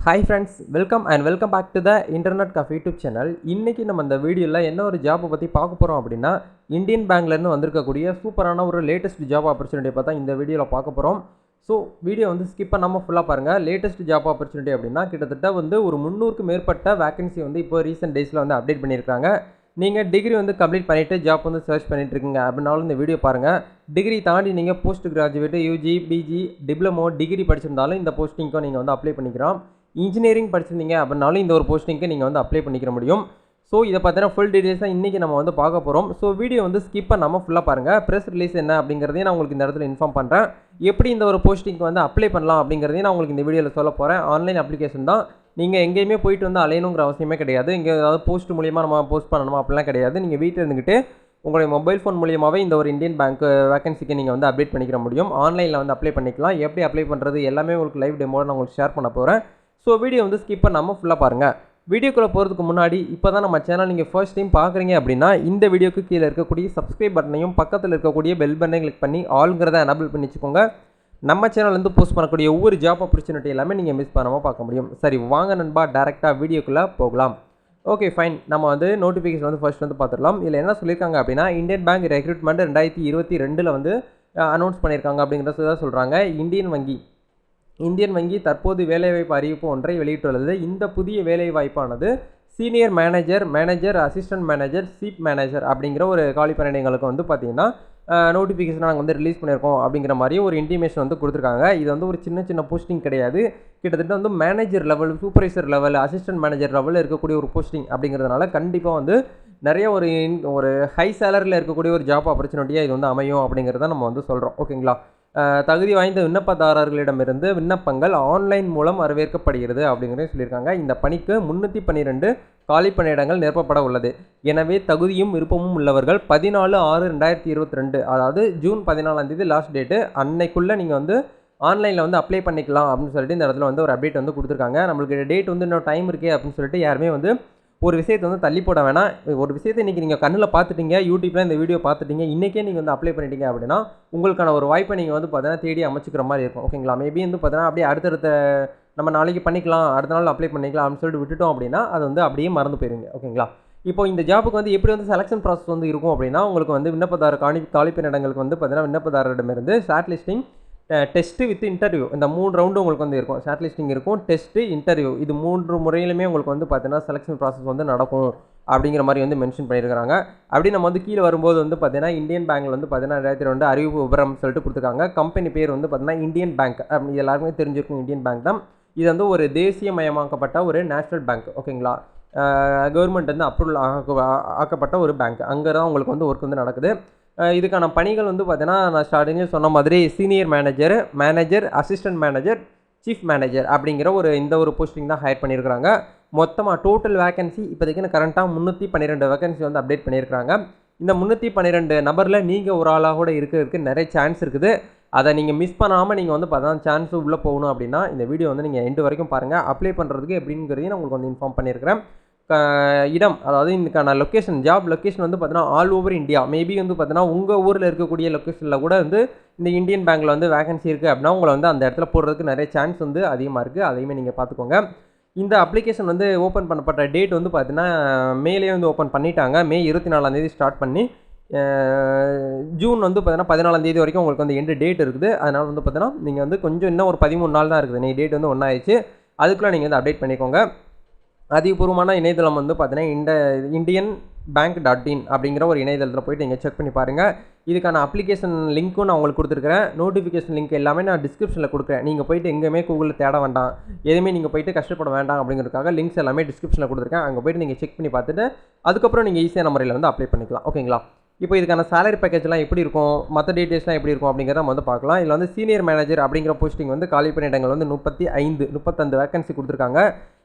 Hi friends welcome and welcome back to the internet cafe YouTube channel இன்றைக்கி நம்ம இந்த வீடியோவில் என்ன ஒரு ஜாப்பை பற்றி பார்க்க போகிறோம் அப்படின்னா இந்தியன் பேங்க்லேருந்து வந்திருக்கக்கூடிய சூப்பரான ஒரு லேட்டஸ்ட் ஜாப் ஆப்பர்ச்சுனிட்டி பார்த்தா இந்த வீடியோவில் பார்க்க போகிறோம் ஸோ வீடியோ வந்து ஸ்கிப் பண்ணாமல் ஃபுல்லாக பாருங்கள் லேட்டஸ்ட் ஜாப் ஆப்பர்ச்சுனிட்டி அப்படின்னா கிட்டத்தட்ட வந்து ஒரு முந்நூறுக்கு மேற்பட்ட வேகன்சி வந்து இப்போ ரீசெண்ட் டேஸில் வந்து அப்டேட் பண்ணியிருக்காங்க. நீங்கள் டிகிரி வந்து கம்ப்ளீட் பண்ணிவிட்டு ஜாப் வந்து சர்ச் பண்ணிட்டு இருக்கீங்க அப்படின்னாலும் இந்த வீடியோ பாருங்கள் டிகிரி தாண்டி நீங்கள் post graduate UG PG diploma degree படிச்சிருந்தாலும் இந்த போஸ்டிங்க்கும் நீங்கள் வந்து அப்ளை பண்ணிக்கிறோம் இன்ஜினியரிங் படிச்சிருந்தீங்க அப்படின்னாலும் இந்த ஒரு போஸ்டிங்க்கு நீங்கள் வந்து அப்ளை பண்ணிக்கிற முடியும். ஸோ இதை பார்த்தீங்கன்னா ஃபுல் டீடைல்ஸாக இன்றைக்கி நம்ம வந்து பார்க்க போகிறோம் ஸோ வீடியோ வந்து ஸ்கிப் பண்ணாமல் ஃபுல்லாக பாருங்கள் ப்ரெஸ் ரிலீஸ் என்ன அப்படிங்கிறதையும் நான் உங்களுக்கு இந்த இடத்துல இன்ஃபார்ம் பண்ணுறேன் எப்படி இந்த ஒரு போஸ்டிங்க்கு வந்து அப்ளை பண்ணலாம் அப்படிங்கிறதையும் நான் உங்களுக்கு இந்த வீடியோவில் சொல்ல போகிறேன் ஆன்லைன் அப்ளிகேஷன் தான். நீங்கள் எங்கேயுமே போயிட்டு வந்து அலையணுங்கிற அவசியமே கிடையாது. இங்கே ஏதாவது போஸ்ட் மூலியமாக நம்ம போஸ்ட் பண்ணணுமா அப்படிலாம் கிடையாது. நீங்கள் வீட்டில் இருந்துக்கிட்டு உங்களுடைய மொபைல் ஃபோன் மூலியமாகவே இந்த ஒரு இந்தியன் பேங்க் வேகன்சிக்கு நீங்கள் வந்து அப்டேட் பண்ணிக்கிற முடியும். ஆன்லைனில் வந்து அப்ளை பண்ணிக்கலாம். எப்படி அப்ளை பண்ணுறது எல்லாமே உங்களுக்கு லைவ் டெமோட நான் உங்களுக்கு ஷேர் பண்ண போகிறேன் ஸோ வீடியோ வந்து ஸ்கிப் பண்ணாமல் ஃபுல்லாக பாருங்கள் வீடியோக்குள்ளே போகிறதுக்கு முன்னாடி இப்போ தான் நம்ம சேனல் நீங்கள் ஃபர்ஸ்ட் டைம் பார்க்குறீங்க அப்படின்னா இந்த வீடியோக்கு கீழே இருக்கக்கூடிய சப்ஸ்கிரைப் பட்டனையும் பக்கத்தில் இருக்கக்கூடிய பெல் பட்டனையும் கிளிக் பண்ணி ஆளுங்கிறத எனபிள் பண்ணி வச்சுக்கோங்க. நம்ம சேனல்லேருந்து போஸ்ட் பண்ணக்கூடிய ஒவ்வொரு ஜாப் ஆப்பர்ச்சுனிட்டி எல்லாமே நீங்கள் மிஸ் பண்ணாமல் பார்க்க முடியும். சரி வாங்க நண்பா டேரெக்டாக வீடியோக்குள்ளே போகலாம். ஓகே ஃபைன் நம்ம வந்து நோட்டிஃபிகேஷன் வந்து ஃபர்ஸ்ட் வந்து பார்த்துடலாம். இதில் என்ன சொல்லியிருக்காங்க அப்படின்னா இந்தியன் பேங்க் ரெக்ரூட்மெண்ட் ரெண்டாயிரத்தி இருபத்தி ரெண்டில் வந்து அனௌன்ஸ் பண்ணியிருக்காங்க அப்படிங்கிறத சொல்கிறாங்க இந்தியன் வங்கி. இந்தியன் வங்கி தற்போது வேலைவாய்ப்பு அறிவிப்பு ஒன்றை வெளியிட்டுள்ளது. இந்த புதிய வேலைவாய்ப்பானது senior manager manager assistant manager chief manager அப்படிங்கிற ஒரு காலி பணியிடங்களுக்கு வந்து பார்த்தீங்கன்னா நோட்டிஃபிகேஷன் நாங்கள் வந்து ரிலீஸ் பண்ணியிருக்கோம் அப்படிங்கிற மாதிரி ஒரு இன்டிமேஷன் வந்து கொடுத்துருக்காங்க. இது வந்து ஒரு சின்ன சின்ன போஸ்டிங் கிடையாது. கிட்டத்தட்ட வந்து manager level supervisor level assistant manager லெவலில் இருக்கக்கூடிய ஒரு போஸ்டிங் அப்படிங்கிறதுனால கண்டிப்பாக வந்து நிறைய ஒரு ஒரு ஹை சேலரியில் இருக்கக்கூடிய ஒரு ஜாப் ஆப்பர்ச்சுனிட்டியாக இது வந்து அமையும் அப்படிங்கிறத நம்ம வந்து சொல்கிறோம் ஓகேங்களா? தகுதி வாய்ந்த விண்ணப்பதாரர்களிடமிருந்து விண்ணப்பங்கள் ஆன்லைன் மூலம் வரவேற்கப்படுகிறது அப்படிங்கிறத சொல்லியிருக்காங்க. இந்த பணிக்கு முன்னூற்றி பன்னிரெண்டு காலி பணியிடங்கள் நிரப்பப்பட உள்ளது. எனவே தகுதியும் விருப்பமும் உள்ளவர்கள் பதினாலு ஆறு ரெண்டாயிரத்தி இருபத்தி ரெண்டு அதாவது ஜூன் பதினாலாம் தேதி லாஸ்ட் டேட்டு அன்னைக்குள்ளே நீங்கள் வந்து ஆன்லைனில் வந்து அப்ளை பண்ணிக்கலாம் அப்படின்னு சொல்லிட்டு இந்த இடத்துல வந்து ஒரு அப்டேட் வந்து கொடுத்துருக்காங்க. நம்மளுக்கு டேட் வந்து இன்னும் டைம் இருக்கே அப்படின்னு சொல்லிட்டு யாருமே வந்து ஒரு விஷயத்தை வந்து தள்ளி போட வேணாம். ஒரு விஷயத்தை இன்றைக்கி நீங்கள் கண்ணில் பார்த்துட்டீங்க யூடியூப்பில் இந்த வீடியோ பார்த்துட்டீங்க இன்றைக்கே நீங்கள் வந்து அப்ளை பண்ணிட்டீங்க அப்படின்னா உங்களுக்கான ஒரு வாய்ப்பை நீங்கள் வந்து பார்த்தீங்கன்னா தேடி அமைச்சிக்கிற மாதிரி இருக்கும். ஓகேங்களா? மேபி வந்து பார்த்தீங்கன்னா அப்படியே அடுத்தடுத்த நம்ம நாளைக்கு பண்ணிக்கலாம் அடுத்த நாள் அப்ளை பண்ணிக்கலாம் அப்படின்னு சொல்லிட்டு விட்டுட்டோம் அப்படின்னா அது வந்து அப்படியே மறந்து போயிருங்க ஓகேங்களா? இப்போ இந்த ஜாப்புக்கு வந்து எப்படி வந்து செலெக்ஷன் ப்ராசஸ் வந்து இருக்கும் அப்படின்னா உங்களுக்கு வந்து விண்ணப்பதாரர் காணி காலிப்பினிடங்களுக்கு வந்து பார்த்தீங்கன்னா விண்ணப்பதாரரிடமிருந்து short listing test with interview இந்த மூணு ரவுண்டு உங்களுக்கு வந்து இருக்கும். ஷார்ட் லிஸ்டிங் இருக்கும். டெஸ்ட்டு இன்டர்வியூ இது மூன்று முறையிலுமே உங்களுக்கு வந்து பார்த்தீங்கன்னா செலெக்ஷன் ப்ராசஸ் வந்து நடக்கும் அப்படிங்கிற மாதிரி வந்து மென்ஷன் பண்ணியிருக்காங்க அப்படி நம்ம வந்து கீழே வரும்போது வந்து பார்த்தீங்கன்னா இந்தியன் பேங்க்கில் வந்து பார்த்தீங்கன்னா ரெண்டாயிரத்தி ரெண்டு அறிவிப்பு விவரம் சொல்லிட்டு கொடுத்துருக்காங்க. கம்பெனி பேர் வந்து பார்த்தீங்கன்னா இந்தியன் பேங்க் அப்படி எல்லாருமே தெரிஞ்சிருக்கும் இந்தியன் பேங்க் தான். இது வந்து ஒரு தேசியமயமாக்கப்பட்ட ஒரு நேஷ்னல் பேங்க் ஓகேங்களா? கவர்மெண்ட் வந்து அப்ரூவல் ஆக்கப்பட்ட ஒரு பேங்க் அங்கே தான் உங்களுக்கு வந்து ஒர்க் வந்து நடக்குது. இதுக்கான பணிகள் வந்து பார்த்தீங்கன்னா நான் ஸ்டார்டிங்கில் சொன்ன மாதிரி senior manager manager assistant manager chief manager அப்படிங்கிற ஒரு இந்த ஒரு போஸ்டிங் தான் ஹையர் பண்ணியிருக்கிறாங்க மொத்தமாக டோட்டல் வேகன்சி இப்போதைக்கு கரண்ட்டாக முந்நூற்றி பன்னிரெண்டு வேகன்சி வந்து அப்டேட் பண்ணியிருக்கிறாங்க இந்த முந்நூற்றி பன்னிரெண்டு நபரில் நீங்கள் ஒரு ஆளாக கூட இருக்கிறதுக்கு நிறைய சான்ஸ் இருக்குது. அதை நீங்கள் மிஸ் பண்ணாமல் நீங்கள் வந்து பார்த்தா சான்ஸ் உள்ளே போகணும் அப்படின்னா இந்த வீடியோ வந்து நீங்கள் எண்டு வரைக்கும் பாருங்கள் அப்ளை பண்ணுறதுக்கு எப்படிங்கிறதையும் நான் உங்களுக்கு வந்து இன்ஃபார்ம் பண்ணியிருக்கிறேன் இடம் அதாவது இதுக்கான லொக்கேஷன் ஜாப் லொக்கேஷன் வந்து பார்த்தீங்கன்னா ஆல் ஓவர் இந்தியா மேபி வந்து பார்த்தீங்கன்னா உங்கள் ஊரில் இருக்கக்கூடிய லொக்கேஷனில் கூட வந்து இந்த இந்தியன் பேங்க்கில் வந்து வேகன்சி இருக்குது அப்படின்னா உங்களை வந்து அந்த இடத்துல போடுறதுக்கு நிறைய சான்ஸ் வந்து அதிகமாக இருக்குது அதையுமே நீங்கள் பார்த்துக்கோங்க. இந்த அப்ளிகேஷன் வந்து ஓப்பன் பண்ணப்பட்ட டேட் வந்து பார்த்தீங்கன்னா மேலே வந்து ஓப்பன் பண்ணிட்டாங்க. மே இருபத்தி நாலாந்தேதி ஸ்டார்ட் பண்ணி ஜூன் வந்து பார்த்தீங்கன்னா பதினாலாந்தேதி வரைக்கும் உங்களுக்கு வந்து எண்டு டேட் இருக்குது. அதனால் வந்து பார்த்தீங்கன்னா நீங்கள் வந்து கொஞ்சம் இன்னும் ஒரு பதிமூணு நாள் தான் இருக்குது. நீங்கள் டேட் வந்து ஒன்றாயிடுச்சு அதுக்குள்ளே நீங்கள் வந்து அப்டேட் பண்ணிக்கோங்க. அதிகபூர்வமான இணையதளம் வந்து பார்த்தீங்கன்னா இந்த இந்தியன் பேங்க் டாட் இன் அப்படிங்கிற ஒரு இணையதளத்தில் போய்ட்டு நீங்கள் செக் பண்ணி பாருங்கள் இதுக்கான அப்ளிகேஷன் லிங்க்கும் நான் உங்களுக்கு கொடுத்துருக்கிறேன். நோட்டிஃபிகேஷன் லிங்க் எல்லாமே நான் டிஸ்கிரிப்ஷனில் கொடுக்குறேன். நீங்கள் போயிட்டு எங்கேயுமே கூகுளில் தேட வேண்டாம். எதுவுமே நீங்கள் போயிட்டு கஷ்டப்பட வேண்டாம் அப்படிங்கிறதுக்காக லிங்க்ஸ் எல்லாமே டிஸ்கிரிப்ஷனில் கொடுத்துருக்கேன். அங்கே போய்ட்டு நீங்கள் செக் பண்ணி பார்த்துட்டு அதுக்கப்புறம் நீங்கள் ஈஸியான முறையில் வந்து அப்ளை பண்ணிக்கலாம். ஓகேங்களா இப்போ இதுக்கான சேலரி பேக்கேஜ்லாம் எப்படி இருக்கும்? மற்ற டீட்டெயில்ஸ்லாம் எப்படி இருக்கும் அப்படிங்கிறத வந்து பார்க்கலாம். இதில் வந்து சீனியர் மேனேஜர் அப்படிங்கிற போஸ்டிங் வந்து காலி பணியிடங்கள் வந்து முப்பத்தி ஐந்து முப்பத்தஞ்சு வேகன்சி கொடுத்துருக்காங்க.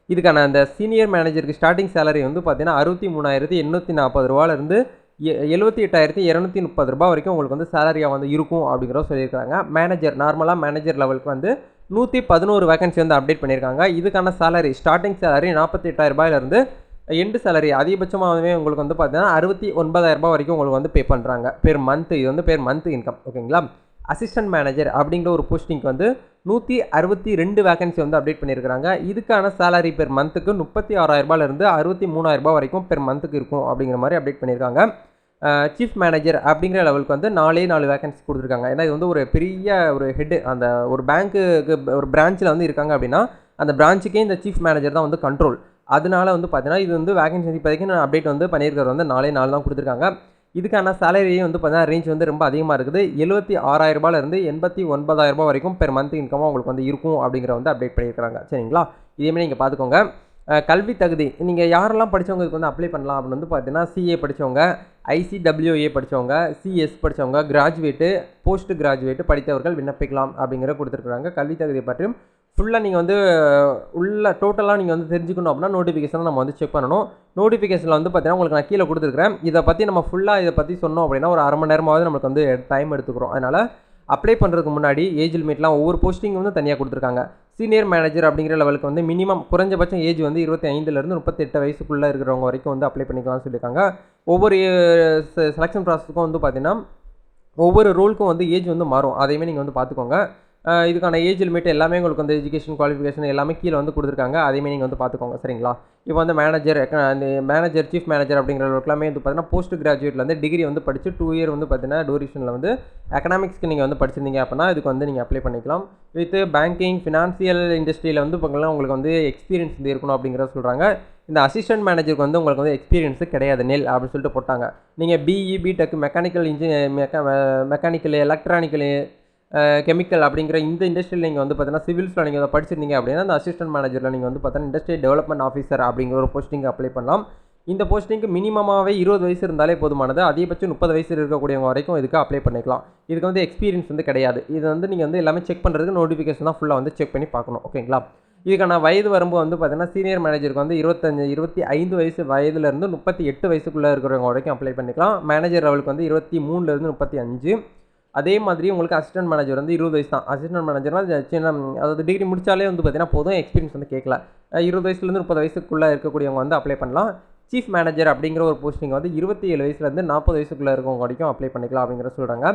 இதுக்கான அந்த சீனியர் மேனேஜருக்கு ஸ்டார்டிங் சேலரி வந்து பார்த்தீங்கன்னா அறுபத்தி மூணாயிரத்தி எண்ணூற்றி நாற்பது ரூபாலேருந்து எழுபத்தி எட்டாயிரத்தி இரநூத்தி முப்பது ரூபா வரைக்கும் உங்களுக்கு வந்து சேலரியாக வந்து இருக்கும் அப்படிங்கிறத சொல்லியிருக்காங்க மேனேஜர் நார்மலாக மேனேஜர் லெவலுக்கு வந்து நூற்றி பதினோரு வேகன்சி வந்து அப்டேட் பண்ணியிருக்காங்க. இதுக்கான சேலரி ஸ்டார்டிங் சேலரி நாற்பத்தி எட்டாயிரம் ரூபாயிலிருந்து எண்டு சேலரி அதிகபட்சமாகவே உங்களுக்கு வந்து பார்த்தீங்கன்னா அறுபத்தி ஒன்பதாயிரரூபா வரைக்கும் உங்களுக்கு வந்து பே பண்ணுறாங்க பெர் மந்த் இது வந்து பெர் மந்த் இன்கம் ஓகேங்களா அசிஸ்டன்ட் மேனேஜர் அப்படிங்கிற ஒரு போஸ்டிங்க்கு வந்து நூற்றி அறுபத்தி ரெண்டு வேகன்சி வந்து அப்டேட் பண்ணியிருக்காங்க இதுக்கான சேலரி பெர் மந்த்துக்கு முப்பத்தி ஆறாயிரரூபாலேருந்து அறுபத்தி மூணாயிரரூபா வரைக்கும் பெர் மந்த்துக்கு இருக்கும் அப்படிங்கிற மாதிரி அப்டேட் பண்ணியிருக்காங்க. சீஃப் மேனேஜர் அப்படிங்கிற லெவலுக்கு வந்து நாலே நாலு வேகன்சி கொடுத்துருக்காங்க. ஏன்னா இது வந்து ஒரு பெரிய ஒரு ஹெட்டு அந்த ஒரு பேங்க்குக்கு ஒரு பிரான்ச்சில் வந்து இருக்காங்க அப்படின்னா அந்த பிரான்ச்சுக்கே இந்த சீஃப் மேனேஜர் தான் வந்து கண்ட்ரோல் அதனால வந்து பார்த்தீங்கன்னா இது வந்து வேகன்சி இப்போதைக்கு நான் அப்டேட் வந்து பண்ணியிருக்கிறது வந்து நாலே நாலு தான் கொடுத்துருக்காங்க. இதுக்கான சேலரியும் வந்து பார்த்தீங்கன்னா ரேஞ்ச் வந்து ரொம்ப அதிகமாக இருக்குது. எழுபத்தி ஆறாயிரரூபாலேருந்து எண்பத்தி ஒன்பதாயிரரூபா வரைக்கும் பெர் மந்த் இன்கமாக உங்களுக்கு வந்து இருக்கும் அப்படிங்கிற வந்து அப்டேட் பண்ணியிருக்காங்க சரிங்களா? இதேமாதிரி நீங்கள் பார்த்துக்கோங்க. கல்வி தகுதி. நீங்கள் யாரெல்லாம் படித்தவங்களுக்கு வந்து அப்ளை பண்ணலாம் அப்படின்னு வந்து பார்த்தீங்கன்னா சிஏ படித்தவங்க ஐசிடபிள்யூஏ படித்தவங்க சிஎஸ் படித்தவங்க கிராஜுவேட்டு போஸ்ட் கிராஜுவேட்டு படித்தவர்கள் விண்ணப்பிக்கலாம் அப்படிங்கிற கொடுத்துருக்குறாங்க. கல்வி தகுதியை பற்றியும் ஃபுல்லாக நீங்கள் வந்து உள்ள டோட்டலாக நீங்கள் வந்து தெரிஞ்சுக்கணும் அப்படின்னா நோட்டிஃபிகேஷனை நம்ம வந்து செக் பண்ணணும். நோட்டிஃபிகேஷனில் வந்து பார்த்தீங்கன்னா உங்களுக்கு நான் கீழே கொடுத்துருக்கேன் இதை பற்றி நம்ம ஃபுல்லாக இதை பற்றி சொன்னோம் அப்படின்னா ஒரு அரை மணி நேரமாவது நமக்கு வந்து டைம் எடுத்துக்கிறோம். அதனால் அப்ளை பண்ணுறதுக்கு முன்னாடி ஏஜ் லிமிட்லாம் ஒவ்வொரு போஸ்டிங் வந்து தனியாக கொடுத்துருக்காங்க. சீனியர் மேனேஜர் அப்படிங்கிற லெவலுக்கு வந்து மினிமம் குறைஞ்சபட்சம் ஏஜ் வந்து இருபத்தி ஐந்துலேருந்து முப்பத்தெட்டு வயசுக்குள்ளே இருக்கிறவங்க வரைக்கும் வந்து அப்ளை பண்ணிக்கலாம்னு சொல்லியிருக்காங்க. ஒவ்வொரு செலெக்ஷன் ப்ராசஸுக்கும் வந்து பார்த்திங்கன்னா ஒவ்வொரு ரோலுக்கும் வந்து ஏஜ் வந்து மாறும். அதையுமே நீங்கள் வந்து பார்த்துக்கோங்க இதுக்கான ஏஜ் லிமிட் எல்லாமே உங்களுக்கு வந்து எஜுகேஷன் குவாலிஃபிகேஷன் எல்லாமே கீழே வந்து கொடுத்துருக்காங்க. அதையுமே நீங்கள் வந்து பார்த்துக்கோங்க சரிங்களா? இப்போ வந்து மேனேஜர் அந்த மேனேஜர் சீஃப் மேனேஜர் அப்படிங்கிற எல்லாமே வந்து பார்த்தீங்கன்னா போஸ்ட் கிராஜுவேட்டில் வந்து டிகிரி வந்து படித்து டூ இயர் வந்து பார்த்தீங்கன்னா டூரேஷனில் வந்து எக்கனாமிக்ஸ்க்கு நீங்கள் வந்து படிச்சிருந்தீங்க அப்படின்னா இதுக்கு வந்து நீங்கள் அப்ளை பண்ணிக்கலாம். வித் பேங்கிங் ஃபினான்சியல் இண்டஸ்ட்ரியில் வந்து பார்த்தீங்கன்னா உங்களுக்கு வந்து எக்ஸ்பீரியன்ஸ் வந்து இருக்கணும் அப்படிங்கிறத சொல்கிறாங்க இந்த அசிஸ்டன்ட் மேனேஜருக்கு வந்து உங்களுக்கு வந்து எக்ஸ்பீரியன்ஸு கிடையாது நெல் அப்படின்னு சொல்லிட்டு போட்டாங்க. நீங்கள் BE B Tech mechanical engineer mecha mechanical electronical chemical அப்படிங்கிற இந்த இண்டஸ்ட்ரியில் நீங்கள் வந்து பார்த்தீங்கன்னா சிவில்ஸில் நீங்கள் படிச்சிருந்தீங்க அப்படின்னா அந்த அசிஸ்டன்ட் மேனேஜரில் நீங்கள் வந்து பார்த்தீங்கன்னா இண்டஸ்ட்ரியல் டெவலப்மெண்ட் ஆஃபீஸர் அப்படிங்கிற ஒரு போஸ்டிங் அப்ளை பண்ணலாம். இந்த போஸ்டிங்க்கு மினிமமாகவே இருபது வயசு இருந்தாலே போதுமானது. அதிகபட்சம் முப்பது வயசு இருக்கக்கூடியவங்க வரைக்கும் இதுக்கு அப்ளை பண்ணிக்கலாம். இதுக்கு வந்து எக்ஸ்பீரியன்ஸ் வந்து கிடையாது. இது வந்து நீங்கள் வந்து எல்லாமே செக் பண்ணுறதுக்கு நோட்டிஃபிகேஷன் தான் ஃபுல்லாக வந்து செக் பண்ணி பார்க்கணும். ஓகேங்களா? இதுக்கான வயது வரம்பு வந்து பார்த்தீங்கன்னா சீனியர் மேனேஜருக்கு வந்து இருபத்தஞ்சு இருபத்தி ஐந்து வயசு வயதுலேருந்து முப்பத்தி எட்டு வயசுக்குள்ளே இருக்கிறவங்க வரைக்கும் அப்ளை பண்ணிக்கலாம். மேனேஜர் லெவலுக்கு வந்து இருபத்தி மூணுலேருந்து முப்பத்தி அஞ்சு. அதே மாதிரி உங்களுக்கு அசிஸ்டன்ட் மேனேஜர் வந்து இருபது வயசு தான். அசிஸ்டன்ட் மேனேஜர்னால் சின்ன அதாவது டிகிரி முடித்தாலே வந்து பார்த்தீங்கன்னா போதும். எக்ஸ்பீரியன்ஸ் வந்து கேட்கல இருபது வயசுலேருந்து முப்பது வயசுக்குள்ளே இருக்கக்கூடியவங்க வந்து அப்ளை பண்ணலாம். சீஃப் மேனேஜர் அப்படிங்கிற ஒரு போஸ்டிங் வந்து இருபத்தி ஏழு வயசுலேருந்து நாற்பது வயசுக்குள்ளே இருக்கவங்க வரைக்கும் அப்ளை பண்ணிக்கலாம் அப்படிங்கிற சொல்கிறாங்க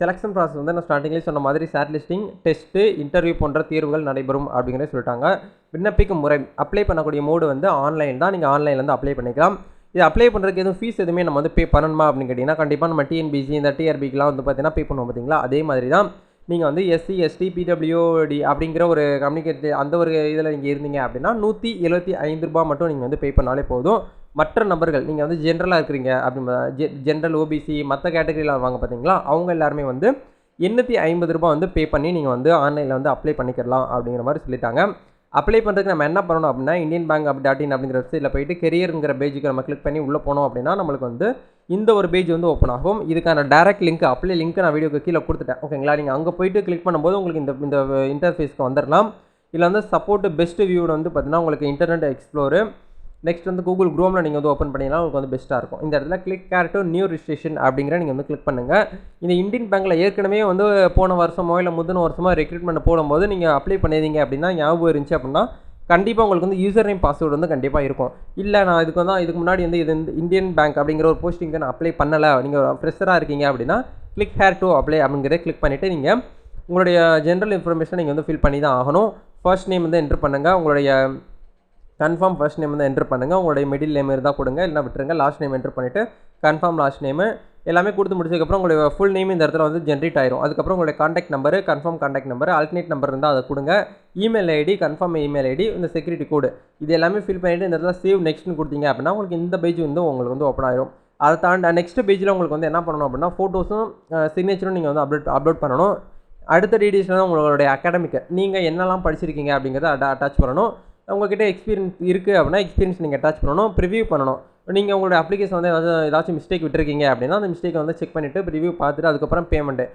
செலெக்ஷன் ப்ராசஸ் வந்து நான் ஸ்டார்டிங்லேயே சொன்ன மாதிரி சேட் லிஸ்டிங் டெஸ்ட்டு இன்டர்வியூ போன்ற தேர்வுகள் நடைபெறும் அப்படிங்கிறத சொல்லிட்டாங்க. விண்ணப்பிக்கும் முறை அப்ளை பண்ணக்கூடிய மோடு வந்து ஆன்லைன் தான். நீங்கள் ஆன்லைன்லேருந்து அப்ளை பண்ணிக்கலாம். இது அப்ளை பண்ணுறதுக்கு எதுவும் ஃபீஸ் எதுவுமே நம்ம வந்து பே பண்ணணுமா அப்படின்னு கேட்டிங்கன்னா கண்டிப்பாக நம்ம டிஎன்பிசி இந்த டிஆர்பிக்கெலாம் வந்து பார்த்தீங்கன்னா பே பண்ணுவோம் பார்த்தீங்களா அதே மாதிரி தான் நீங்கள் வந்து எஸ்சி எஸ்டி பிடபிள்யூடி அப்படிங்கிற ஒரு கம்யூனிகேட் அந்த ஒரு இதில் நீங்கள் இருந்தீங்க அப்படின்னா நூற்றி எழுபத்தி ஐந்து ரூபா மட்டும் நீங்கள் வந்து பே பண்ணாலே போதும். மற்ற நபர்கள் நீங்கள் வந்து ஜென்ரலாக இருக்கிறீங்க அப்படி ஜென்ரல் ஓபிசி மற்ற கேட்டகரியில் வாங்க பார்த்தீங்களா அவங்க எல்லாருமே வந்து எண்ணூற்றி ஐம்பது ரூபாய் வந்து பே பண்ணி நீங்கள் வந்து ஆன்லைனில் வந்து அப்ளை பண்ணிக்கலாம் அப்படிங்கிற மாதிரி சொல்லிட்டாங்க. அப்ளை பண்ணுறதுக்கு நம்ம என்ன பண்ணணும் அப்படின்னா Indian bank app dot in அப்படிங்கிற வெப்சைட்டில் போயிட்டு கெரியருங்கிற பேஜுக்கு நம்ம கிளிக் பண்ணி உள்ளே போனோம் அப்படின்னா நம்மளுக்கு வந்து இந்த ஒரு பேஜ் வந்து ஓப்பன் ஆகும். இதுக்கான டேரக்ட் லிங்க் அப்ளை லிங்க் நான் வீடியோக்கு கீழே கொடுத்துட்டேன். ஓகேங்களா நீங்கள் அங்கே போயிட்டு கிளிக் பண்ணும்போது உங்களுக்கு இந்த இந்த இன்டர்ஃபேஸ்க்கு வந்துடலாம் இதில் வந்து சப்போர்ட் பெஸ்ட் வியூவில் வந்து பார்த்தீங்கன்னா உங்களுக்கு இன்டர்நெட் எக்ஸ்ப்ளோரு நெக்ஸ்ட் வந்து கூகுள் குரோமில் நீங்கள் வந்து ஓப்பன் பண்ணிங்கன்னா உங்களுக்கு வந்து பெஸ்ட்டாக இருக்கும். இந்த இடத்துல click here to new registration அப்படிங்கிற நீங்கள் வந்து கிளிக் பண்ணுங்கள் இந்த இந்தியன் பேங்க்கில் ஏற்கனவே வந்து போன வருஷமோ இல்லை முந்தின வருஷமோ ரெக்ரூட்மெண்ட் போடும்போது நீங்கள் அப்ளை பண்ணியிருந்தீங்க அப்படின்னா ஞாபகம் இருந்துச்சு அப்படின்னா கண்டிப்பாக உங்களுக்கு வந்து யூசர் நேம் பாஸ்வேர்டு வந்து கண்டிப்பாக இருக்கும். இல்லை நான் இதுக்கு வந்து இதுக்கு முன்னாடி வந்து இது இந்த இந்தியன் பேங்க் அப்படிங்கிற ஒரு போஸ்டிங்க்கு நான் அப்ளை பண்ணலை. நீங்கள் ஃப்ரெஷராக இருக்கீங்க அப்படின்னா கிளிக் ஹேர் டு அப்ளை அப்படிங்கிறத கிளிக் பண்ணிவிட்டு நீங்கள் உங்களுடைய ஜென்ரல் இன்ஃபர்மேஷன் நீங்கள் வந்து ஃபில் பண்ணி தான் ஆகணும். ஃபர்ஸ்ட் நேம் வந்து என்ட்ரு பண்ணுங்கள் உங்களுடைய கன்ஃபார்ம் ஃபர்ஸ்ட் நேம் வந்து என்ட்ரு பண்ணுங்கள் உங்களுடைய மிடில் நேம் இருந்தால் கொடுங்க. இல்லைனா விட்டுருங்க. லாஸ்ட் நேம் என்ட்ரு பண்ணிவிட்டு கன்ஃபார்ம் லாஸ்ட் நேமு எல்லாமே கொடுத்து முடிச்சதுக்கப்புறம் உங்களுடைய ஃபுல் நேம் இந்த இடத்துல வந்து ஜென்ரேட் ஆயிரும். அதுக்கப்புறம் உங்களுடைய contact number confirm contact number alternate number இருந்தால் அதை கொடுங்க. Email ID confirm email ID இந்த செக்யூரிட்டி கோடு இது எல்லாமே ஃபில் பண்ணிவிட்டு இந்த இடத்துல சேவ் நெக்ஸ்ட்னு கொடுத்தீங்க அப்படின்னா உங்களுக்கு இந்த பேஜ் வந்து உங்களுக்கு வந்து ஓப்பன் ஆயிரும். அதை தாண்டி நெக்ஸ்ட் பேஜில் உங்களுக்கு வந்து என்ன பண்ணணும் அப்படின்னா ஃபோட்டோஸும் சிக்னேச்சரும் நீங்கள் வந்து அப்லோட் அப்லோட் பண்ணணும். அடுத்த டீடைல்ஸ் தான் உங்களுடைய அகாடமிக்கு நீங்கள் என்னெல்லாம் படிச்சிருக்கீங்க அப்படிங்கிறத அட்டாச் பண்ணணும். உங்ககிட்ட எக்ஸ்பீரியன்ஸ் இருக்குது அப்படின்னா எக்ஸ்பீரியன்ஸ் நீங்கள் அட்டாச் பண்ணணும் ப்ரிவியூ பண்ணணும். நீங்கள் உங்களோட அப்ளிகேஷன் வந்து ஏதாவது ஏதாச்சும் மிஸ்டேக் விட்டுருக்கீங்க அப்படின்னா அந்த மிஸ்டேக்கை வந்து செக் பண்ணிவிட்டு ரிவ்யூ பார்த்துட்டு அதுக்கப்புறம் பேமெண்ட்டு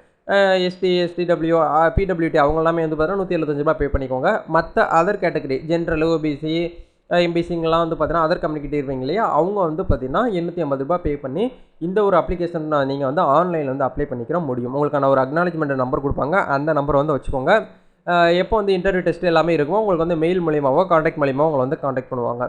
எஸ்டி எஸ்டிடபிள்யூ பிடபிள்யூடி அவங்க எல்லாமே வந்து பார்த்தீங்கன்னா நூற்றி எழுபத்தஞ்சு ரூபா பே பண்ணிக்கோங்க. மற்ற அதர் கேட்டகரி ஜென்ரல் ஓபிசி எம்பிசிங்கெலாம் வந்து பார்த்தீங்கன்னா அதர் கம்யூனிட்டி இருப்பீங்க இல்லையா? அவங்க வந்து பார்த்தீங்கன்னா எண்ணூற்றி ஐம்பது ரூபா பே பண்ணி இந்த ஒரு அப்ளிகேஷன் நீங்கள் வந்து ஆன்லைனில் வந்து அப்ளை பண்ணிக்கிற முடியும். உங்களுக்கான ஒரு அக்னாலஜ்மெண்ட் நம்பர் கொடுப்பாங்க. அந்த நம்பரை வந்து வச்சுக்கோங்க. எப்போ வந்து இன்டர்வியூ டெஸ்ட் எல்லாமே இருக்கும் உங்களுக்கு வந்து மெயில் மூலியமாகவோ காண்டாக்ட் மூலியமாக உங்களை வந்து காண்டாக்ட் பண்ணுவாங்க.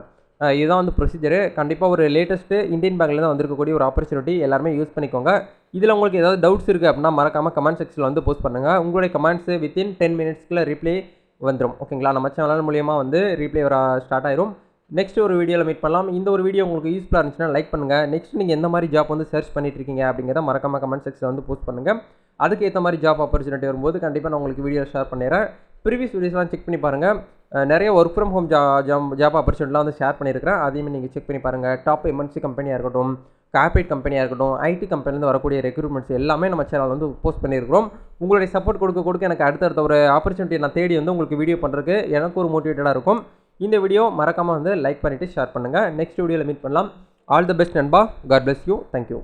இதுதான் வந்து ப்ரொசீஜரு கண்டிப்பாக ஒரு லேட்டஸ்ட்டு இந்தியன் பேங்க்லேருந்து வந்திருக்கக்கூடிய ஒரு ஆப்பர்ச்சுனிட்டி எல்லாருமே யூஸ் பண்ணிக்கோங்க. இதில் உங்களுக்கு ஏதாவது டவுட்ஸ் இருக்குது அப்படின்னா மறக்காமல் கமெண்ட் செக்ஷனில் வந்து போஸ்ட் பண்ணுங்கள் உங்களுடைய கமெண்ட்ஸு வித்தின் டென் மினிட்ஸ்க்குள்ள ரிப்ளை வந்துடும் ஓகேங்களா நம்ம சேனல் மூலியமாக வந்து ரீப்ளே வர ஸ்டார்ட் ஆயிரும். நெக்ஸ்ட் ஒரு வீடியோவில் மீட் பண்ணலாம். இந்த ஒரு வீடியோ உங்களுக்கு யூஸ்ஃபுல்லாக இருந்துச்சுன்னா லைக் பண்ணுங்கள் நெக்ஸ்ட் நீங்கள் எந்த மாதிரி ஜாப் வந்து சர்ச் பண்ணிட்டு இருக்கீங்க அப்படிங்கிறத மறக்காமல் கமெண்ட் செக்ஷனில் வந்து போஸ்ட் பண்ணுங்கள் அதுக்கு ஏற்ற மாதிரி ஜாப் ஆப்பர்ச்சுனிட்டி வரும்போது கண்டிப்பாக நான் உங்களுக்கு வீடியோ ஷேர் பண்ணிடுறேன். ப்ரீவியஸ் வீடியோஸ்லாம் செக் பண்ணி பாருங்கள் நிறைய work from home Jha job job ஆப்பர்ச்சுனிட்டிலாம் வந்து ஷேர் பண்ணியிருக்கிறேன். அதையுமே நீங்கள் செக் பண்ணி பாருங்கள் டாப் எம்என்சி கம்பெனியாக இருக்கட்டும் கார்பரேட் கம்பெனியாக இருக்கட்டும் ஐடி கம்பெனிலேருந்து வரக்கூடிய ரெக்ரூட்மெண்ட்ஸ் எல்லாமே நம்ம சேனல் வந்து போஸ்ட் பண்ணியிருக்கிறோம். உங்களுடைய சப்போர்ட் கொடுக்க கொடுக்க எனக்கு அடுத்தடுத்த ஒரு ஆப்பர்ச்சுனிட்டி நான் தேடி வந்து உங்களுக்கு வீடியோ பண்ணுறதுக்கு எனக்கு ஒரு மோட்டிவேட்டடாக இருக்கும். இந்த வீடியோ மறக்காமல் வந்து லைக் பண்ணிவிட்டு ஷேர் பண்ணுங்கள் நெக்ஸ்ட் வீடியோவில் மீட் பண்ணலாம். ஆல் த பெஸ்ட் நண்பா. God bless you thank you